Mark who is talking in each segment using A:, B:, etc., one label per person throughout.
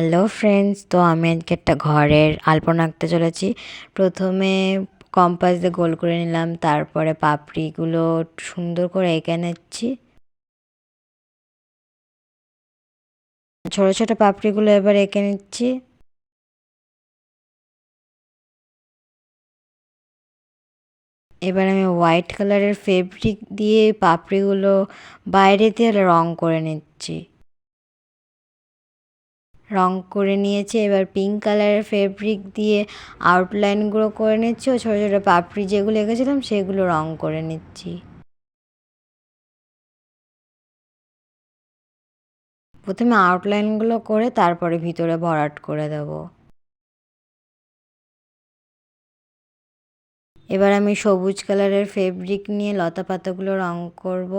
A: Hello friends, তো আমি আজকে একটা ঘরের আলপনা আঁকতে চলেছি। প্রথমে কম্পাস দিয়ে গোল করে নিলাম, তারপরে পাপড়িগুলো সুন্দর করে এঁকে নিচ্ছি। ছোট ছোট পাপড়িগুলো এবার এঁকে নিচ্ছি। এবার আমি হোয়াইট কালারের ফেব্রিক দিয়ে পাপড়িগুলো বাইরে দিয়ে রং করে নিচ্ছি। রং করে নিয়েছি। এবার পিঙ্ক কালারের ফেব্রিক দিয়ে আউটলাইনগুলো করে নিচ্ছি। ও ছোটো ছোটো পাপড়ি যেগুলো এঁকেছিলাম, সেগুলো রং করে নিচ্ছি। প্রথমে আউটলাইনগুলো করে তারপরে ভিতরে ভরাট করে দেব। এবার আমি সবুজ কালারের ফেব্রিক নিয়ে লতা পাতাগুলো রং করব।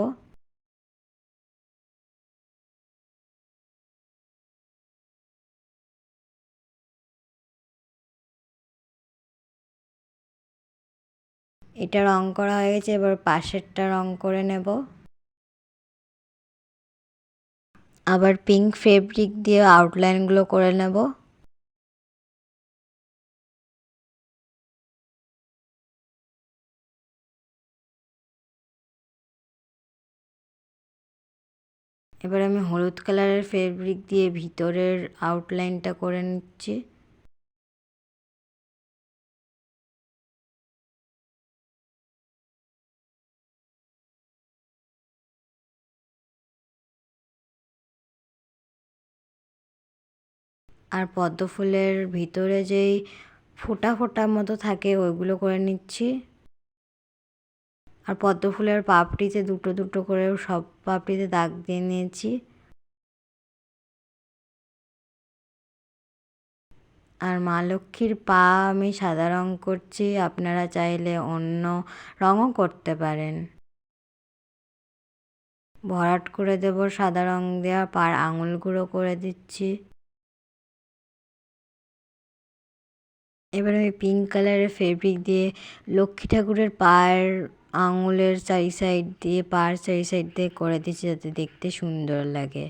A: এটা রং করা হয়ে গেছে, এবার পাশেরটা রং করে নেব। আবার পিঙ্ক ফেব্রিক দিয়ে আউটলাইনগুলো করে নেব। এবার আমি হলুদ কালারের ফেব্রিক দিয়ে ভিতরের আউটলাইনটা করে নিচ্ছি। আর পদ্ম ফুলের ভিতরে যেই ফোটা ফোটা মতো থাকে, ওইগুলো করে নিচ্ছি। আর পদ্ম ফুলের পাপড়িতে দুটো দুটো করে সব পাপড়িতে দাগ দিয়ে নিয়েছি। আর মা লক্ষ্মীর পা আমি সাদা রং করছি, আপনারা চাইলে অন্য রঙও করতে পারেন। ভরাট করে দেব সাদা রং দেওয়া পার আঙুলগুলো করে দিচ্ছি। এবার আমি পিঙ্ক কালারের ফেব্রিক দিয়ে লক্ষ্মী ঠাকুরের পায়ের আঙুলের চারি সাইড দিয়ে, পার চারি সাইড দিয়ে করে দিচ্ছি যাতে দেখতে সুন্দর লাগে।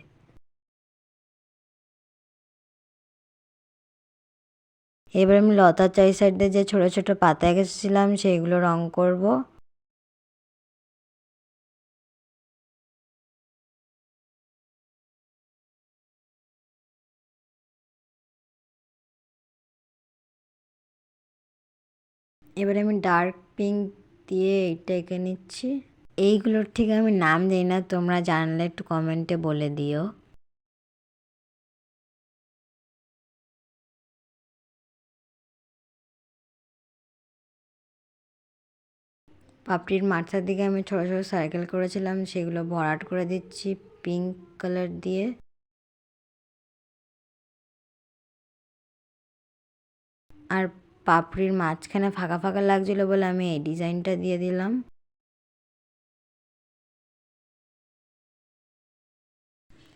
A: এবার আমি লতার চারি সাইড দিয়ে যে ছোটো ছোটো পাতা এঁকেছিলাম, সেইগুলো রঙ করব। এবারে আমি ডার্ক পিঙ্ক দিয়ে এইটা এঁকে নিচ্ছি। এইগুলোর ঠিক আমি নাম দিই না, তোমরা জানলে একটু কমেন্টে বলে দিও। পাপড়ির মাথার দিকে আমি ছোটো ছোটো সার্কেল করেছিলাম, সেগুলো ভরাট করে দিচ্ছি পিঙ্ক কালার দিয়ে। আর পাপড়ির মাঝখানে ফাঁকা ফাঁকা লাগছিল বলে আমি এই ডিজাইনটা দিয়ে দিলাম।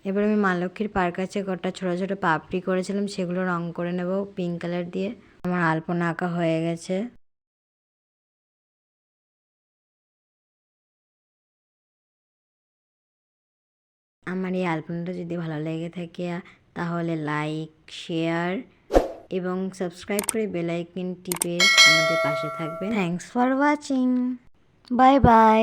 A: এবার আমি মা লক্ষ্মীর পার কাছে কটা ছোটো ছোটো পাপড়ি করেছিলাম, সেগুলো রং করে নেব পিঙ্ক কালার দিয়ে। আমার আলপনা আঁকা হয়ে গেছে। আমার এই আলপনাটা যদি ভালো লেগে থাকে, তাহলে লাইক, শেয়ার এবং সাবস্ক্রাইব করে বেলাইকিন টিপে আমাদের পাশে থাকবেন। Thanks for watching bye bye